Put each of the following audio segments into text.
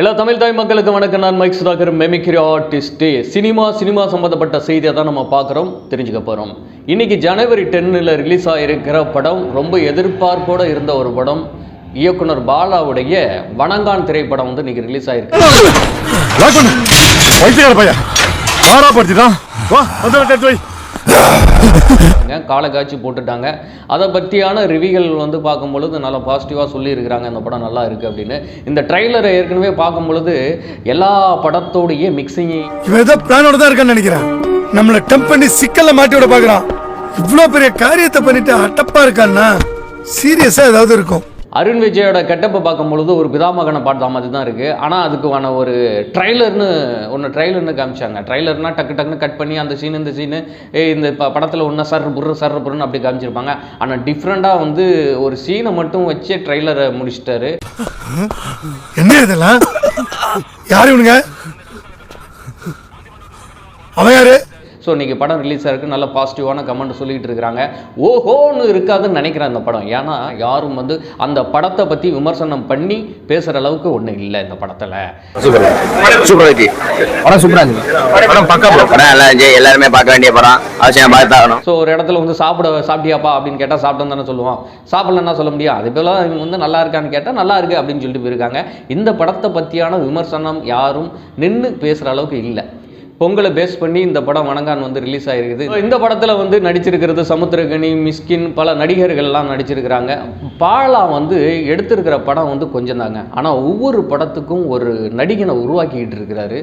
எல்லா தமிழ் தாய் மக்களுக்கு வணக்கம். நான் Mike Sudhakar. Mimicry artist cinema cinema சம்மந்தப்பட்ட செய்தியை தான் நம்ம பார்க்குறோம் தெரிஞ்சுக்க போகிறோம். இன்னைக்கு ஜனவரி டென்னில் ரிலீஸ் ஆகிருக்கிற படம் ரொம்ப எதிர்பார்ப்போட இருந்த ஒரு படம். இயக்குனர் பாலாவுடைய வணங்கான் திரைப்படம் வந்து இன்னைக்கு ரிலீஸ் ஆயிருக்கு. காலக்காட்சி போட்டுட்டாங்க. அதை பற்றியான ரிவிகள் வந்து பார்க்கும்பொழுது நல்லா பாசிட்டிவாக சொல்லியிருக்கிறாங்க. இந்த படம் நல்லா இருக்குது அப்படின்னு. இந்த ட்ரைலரை ஏற்கனவே பார்க்கும் பொழுது எல்லா படத்தோடைய மிக்சிங் இவன் ஏதோ பிளானோட தான் இருக்கான்னு நினைக்கிறேன். நம்மளை டம்ப் பண்ணி சிக்கலை மாட்டி விட பார்க்குறான். இவ்வளோ பெரிய காரியத்தை பண்ணிட்டு அட்டப்பா இருக்கான்னா சீரியஸாக ஏதாவது இருக்கும். அருண் விஜயோட கெட்டப்பை பார்க்கும் பொழுது ஒரு பிதாமகனை பார்த்த மாதிரி தான் இருக்குது ஆனால் அதுக்கான ஒரு ட்ரைலர்னு ஒன்று ட்ரைலர்னு காமிச்சாங்க. ட்ரைலர்னால் டக்கு டக்குன்னு கட் பண்ணி அந்த சீன் இந்த சீனு இந்த ப படத்தில் ஒன்று சர் புர்ரு சர் புருன்னு அப்படி காமிச்சிருப்பாங்க. ஆனால் டிஃப்ரெண்ட்டாக வந்து ஒரு சீனை மட்டும் வச்சு ட்ரைலரை முடிச்சிட்டாரு. என்ன இதெல்லாம்? யார் இவனுங்க? அவன் யாரு? ஸோ இன்னைக்கு படம் ரிலீஸ் ஆயிருக்கு நல்ல பாசிட்டிவான கமெண்ட் சொல்லிட்டு இருக்கிறாங்க. ஓஹோன்னு இருக்காதுன்னு நினைக்கிறேன் அந்த படம். ஏன்னா யாரும் வந்து அந்த படத்தை பற்றி விமர்சனம் பண்ணி பேசுகிற அளவுக்கு ஒன்றும் இல்லை இந்த படத்தில். எல்லாருமே பார்க்க வேண்டிய படம். அவசியம் பார்த்து ஆகணும் ஸோ ஒரு இடத்துல வந்து சாப்பிட சாப்பிட்டியாப்பா அப்படின்னு கேட்டால் சாப்பிட்டோம் தானே சொல்லுவோம் சாப்பிடலன்னா சொல்ல முடியும் அதே போல இவங்க வந்து நல்லா இருக்கான்னு கேட்டால் நல்லா இருக்கு அப்படின்னு சொல்லிட்டு போயிருக்காங்க. இந்த படத்தை பற்றியான விமர்சனம் யாரும் நின்று பேசுகிற அளவுக்கு இல்லை. பொங்கலை பேஸ் பண்ணி இந்த படம் வணங்கான் வந்து ரிலீஸ் ஆகிருக்குது இந்த படத்தில் வந்து நடிச்சிருக்கிறது சமுத்திரகனி மிஸ்கின் பல நடிகர்கள்லாம் நடிச்சிருக்கிறாங்க. பாலா வந்து எடுத்திருக்கிற படம் வந்து கொஞ்சம் தாங்க ஆனால் ஒவ்வொரு படத்துக்கும் ஒரு நடிகனை உருவாக்கிக்கிட்டு இருக்கிறாரு.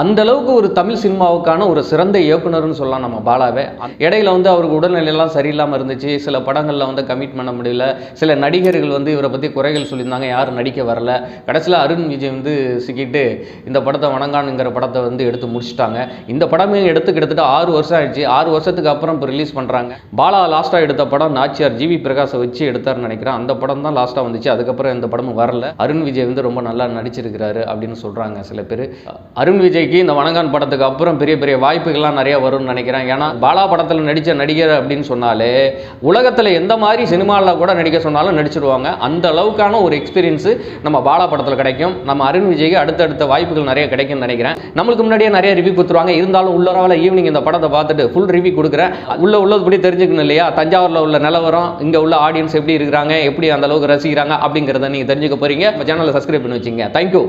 அந்த அளவுக்கு ஒரு தமிழ் சினிமாவுக்கான ஒரு சிறந்த இயக்குனர்னு சொல்லலாம் நம்ம பாலாவே. இடையில வந்து அவருக்கு உடல்நிலையெல்லாம் சரியில்லாமல் இருந்துச்சு. சில படங்களில் வந்து கமிட் பண்ண முடியல. சில நடிகர்கள் வந்து இவரை பற்றி குறைகள் சொல்லியிருந்தாங்க. யாரும் நடிக்க வரல. கடைசியில் அருண் விஜய் வந்து சிக்கிட்டு இந்த படத்தை வணங்கானுங்கிற படத்தை வந்து எடுத்து முடிச்சுட்டாங்க. இந்த படமே எடுத்து கிட்டத்தட்ட ஆறு வருஷம் ஆயிடுச்சு. ஆறு வருஷத்துக்கு அப்புறம் இப்போ ரிலீஸ் பண்ணுறாங்க பாலா லாஸ்ட்டாக எடுத்த படம் நாச்சியார் ஜிவி பிரகாஷை வச்சு எடுத்தார்னு நினைக்கிறேன். அந்த படம் தான் லாஸ்ட்டாக வந்துச்சு. அதுக்கப்புறம் இந்த படமும் வரல. அருண் விஜய் வந்து ரொம்ப நல்லா நடிச்சிருக்கிறாரு அப்படின்னு சொல்கிறாங்க சில பேர். அருண் விஜய் விஜய்க்கு இந்த வணங்கான் படத்துக்கு அப்புறம் பெரிய பெரிய வாய்ப்புகள்லாம் நிறைய வரும்னு நினைக்கிறேன். ஏன்னா பாலா படத்தில் நடித்த நடிகர் அப்படின்னு சொன்னாலே உலகத்தில் எந்த மாதிரி சினிமாவில் கூட நடிக்க சொன்னாலும் நடிச்சிருவாங்க. அந்த அளவுக்கான ஒரு எக்ஸ்பீரியன்ஸு நம்ம பாலா படத்தில் கிடைக்கும். நம்ம அருண் விஜய்க்கு அடுத்தடுத்த வாய்ப்புகள் நிறைய கிடைக்கும்னு நினைக்கிறேன். நம்மளுக்கு முன்னாடியே நிறைய ரிவ்யூ கொடுத்துருவாங்க. இருந்தாலும் உள்ளரவில் ஈவினிங் இந்த படத்தை பார்த்துட்டு ஃபுல் ரிவ்யூ கொடுக்குறேன். உள்ள உள்ளதுபடி தெரிஞ்சுக்கணும் இல்லையா? தஞ்சாவூரில் உள்ள நிலவரம் இங்கே உள்ள ஆடியன்ஸ் எப்படி இருக்கிறாங்க எப்படி அந்த அளவுக்கு ரசிக்கிறாங்க அப்படிங்கிறத நீங்கள் தெரிஞ்சுக்க போறீங்க. நம்ம சேனலை சப்ஸ்கிரைப் பண்ணி வச்சுங்க தேங்க்யூ